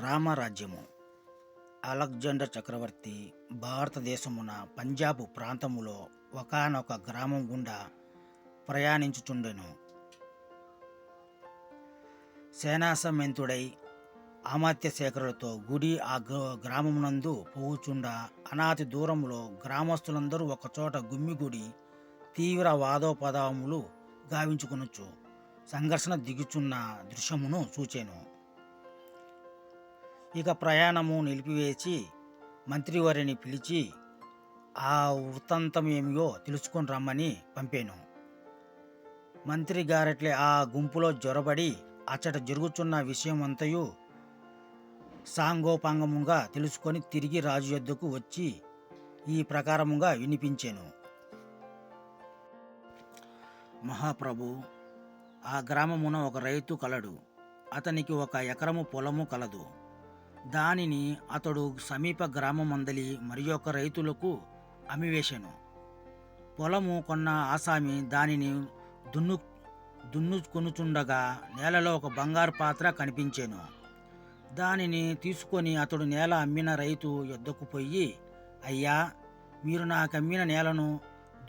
రామరాజ్యము. Alexander చక్రవర్తి భారతదేశమున పంజాబ్ ప్రాంతములో ఒకానొక గ్రామం గుండా ప్రయాణించుచుండెను. సేనాసమెంతుడై అమాత్యశేఖరులతో గుడి ఆ గ్రామమునందు పోవుచుండా అనాతి దూరంలో గ్రామస్తులందరూ ఒకచోట గుమ్మిగుడి తీవ్ర వాదోపదాములు గావించుకొనొచ్చు సంఘర్షణ దిగుచున్న దృశ్యమును చూచెను. ఇక ప్రయాణము నిలిపివేసి మంత్రివారిని పిలిచి ఆ వృత్తాంతం ఏమియో తెలుసుకొని రమ్మని పంపాను. మంత్రి గారట్లే ఆ గుంపులో జొరబడి అచ్చట జరుగుతున్న విషయం అంతయు సాంగోపాంగముగా తెలుసుకొని తిరిగి రాజు యొద్దకు వచ్చి ఈ ప్రకారముగా వినిపించాను. మహాప్రభు ఆ గ్రామమున ఒక రైతు కలడు. అతనికి ఒక ఎకరము పొలము కలదు. దానిని అతడు సమీప గ్రామమందలి మరి ఒక రైతులకు అమ్మివేశాను. పొలము కొన్న ఆసామి దానిని దున్ను దున్నుకొనుచుండగా నేలలో ఒక బంగారు పాత్ర కనిపించాను. దానిని తీసుకొని అతడు నేల అమ్మిన రైతు యుద్ధకు పోయి అయ్యా మీరు నాకు అమ్మిన నేలను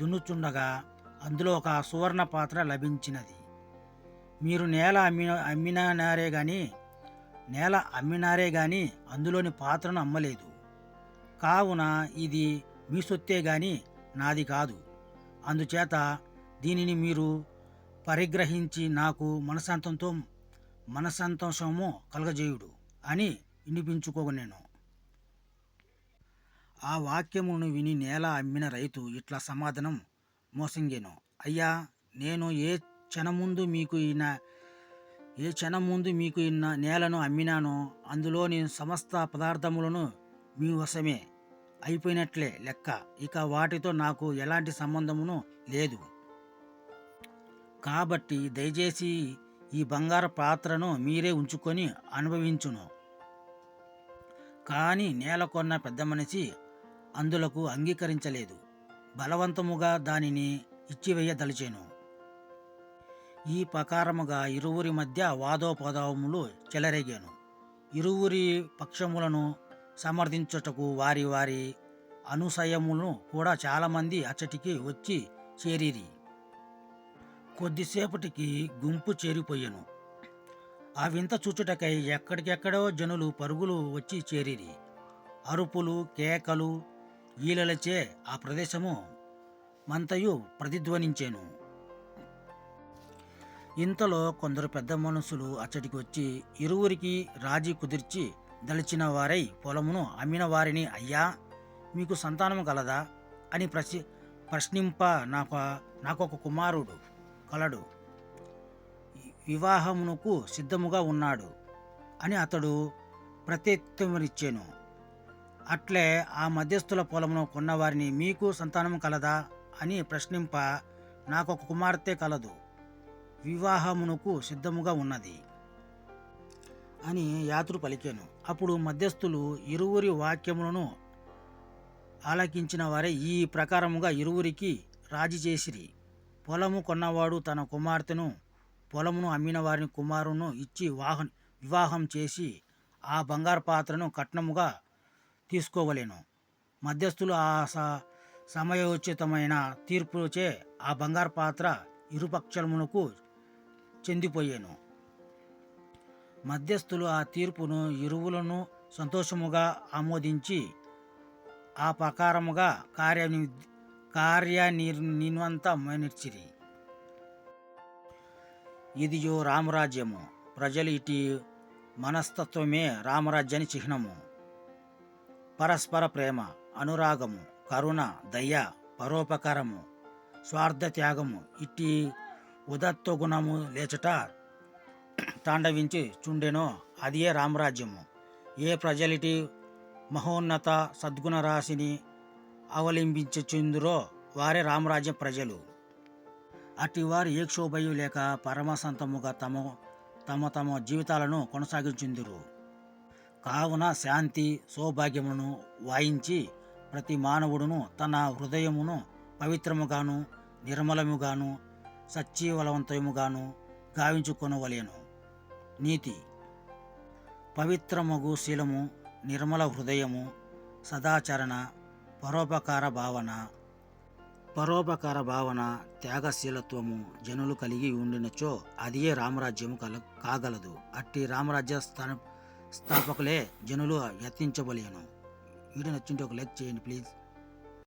దున్నుచుండగా అందులో ఒక సువర్ణ పాత్ర లభించినది. మీరు నేల అమ్మిన అమ్మినారే కానీ నేల అమ్మినారే గాని అందులోని పాత్రను అమ్మలేదు. కావున ఇది మీ సొత్తే గాని నాది కాదు. అందుచేత దీనిని మీరు పరిగ్రహించి నాకు మనసంతంతో మనసంతోషము కలగజేయుడు అని వినిపించుకోనేను ఆ వాక్యమును విని నేల అమ్మిన రైతు ఇట్లా సమాధానం మోసంగేను. అయ్యా నేను ఏ క్షణముందు మీకు ఈయన ఏ క్షణం ముందు మీకు ఇన్న నేలను అమ్మినానో అందులోని సమస్త పదార్థములను మీ వశమే. అయిపోయినట్లే లెక్క. ఇక వాటితో నాకు ఎలాంటి సంబంధమును లేదు. కాబట్టి దయచేసి ఈ బంగారు పాత్రను మీరే ఉంచుకొని అనుభవించును. కానీ నేల కొన్న పెద్ద మనిషి అందులకు అంగీకరించలేదు. బలవంతముగా దానిని ఇచ్చివేయదలిచాను. ఈ ప్రకారముగా ఇరువురి మధ్య వాదోపదాములు చెలరేగాను. ఇరువురి పక్షములను సమర్థించుటకు వారి వారి అనుసయములను కూడా చాలామంది అచ్చటికి వచ్చి చేరిరి. కొద్దిసేపటికి గుంపు చేరిపోయాను. ఆ వింత చూచుటకై ఎక్కడికెక్కడో జనులు పరుగులు వచ్చి చేరిరి. అరుపులు కేకలు ఈలలచే ఆ ప్రదేశము మంతయు ప్రతిధ్వనించాను. ఇంతలో కొందరు పెద్ద మనుషులు అచ్చటికి వచ్చి ఇరువురికి రాజీ కుదిర్చి దలిచిన వారై పొలమును అమ్మిన వారిని అయ్యా మీకు సంతానం కలదా అని ప్రశ్ని ప్రశ్నింప నాకు నాకొక కుమారుడు కలడు. వివాహమునకు సిద్ధముగా ఉన్నాడు అని అతడు ప్రత్యుత్తమరిచ్చాను అట్లే ఆ మధ్యస్థుల పొలమును కొన్నవారిని మీకు సంతానం కలదా? అని ప్రశ్నింప నాకొక కుమార్తె కలదు. వివాహమునకు సిద్ధముగా ఉన్నది అని యాత్రు పలికాను. అప్పుడు మధ్యస్థులు ఇరువురి వాక్యములను ఆలకించిన వారే ఈ ప్రకారముగా ఇరువురికి రాజీ చేసిరి. పొలము కొన్నవాడు తన కుమార్తెను పొలమును అమ్మిన వారిని కుమారును ఇచ్చి వాహ వివాహం చేసి ఆ బంగారు పాత్రను కట్నముగా తీసుకోవలేను. మధ్యస్థులు ఆ స సమయోచితమైన తీర్పుచే ఆ బంగారు పాత్ర ఇరుపక్షమునకు చెందిపోయాను. మధ్యస్థులు ఆ తీర్పును ఇరువులను సంతోషముగా ఆమోదించి ఆ ప్రకారముగా కార్యని కార్యనిర్వంతమనిర్చిరి ఇదియో రామరాజ్యము. ప్రజలు ఇటు మనస్తత్వమే రామరాజ్యాని చిహ్నము. పరస్పర ప్రేమ అనురాగము కరుణ దయ పరోపకారము స్వార్థ త్యాగము ఇట్టి ఉదత్వ గుణము లేచట తాండవించి చుండెనో. అదియే రామరాజ్యము. ఏ ప్రజలిటి మహోన్నత సద్గుణ రాశిని అవలంబించుచుందురో వారే రామరాజ్య ప్రజలు. అట్టి వారు క్షోభయు లేక పరమసంతముగా తమ తమ తమ జీవితాలను కొనసాగించుందురు. కావున శాంతి సౌభాగ్యమును వాయించి ప్రతి మానవుడును తన హృదయమును పవిత్రముగాను నిర్మలముగాను సచ్చీవలవంతముగాను గావించుకొనవలేను. నీతి. పవిత్రమగు శీలము నిర్మల హృదయము సదాచరణ పరోపకార భావన. పరోపకార భావన త్యాగశీలత్వము జనులు కలిగి ఉండినచో అదియే రామరాజ్యము కల కాగలదు. అట్టి రామరాజ్య స్థాన స్థాపకులే జనులు యత్నించబలేను వీడియో నచ్చింటే ఒక లైక్ చేయండి ప్లీజ్.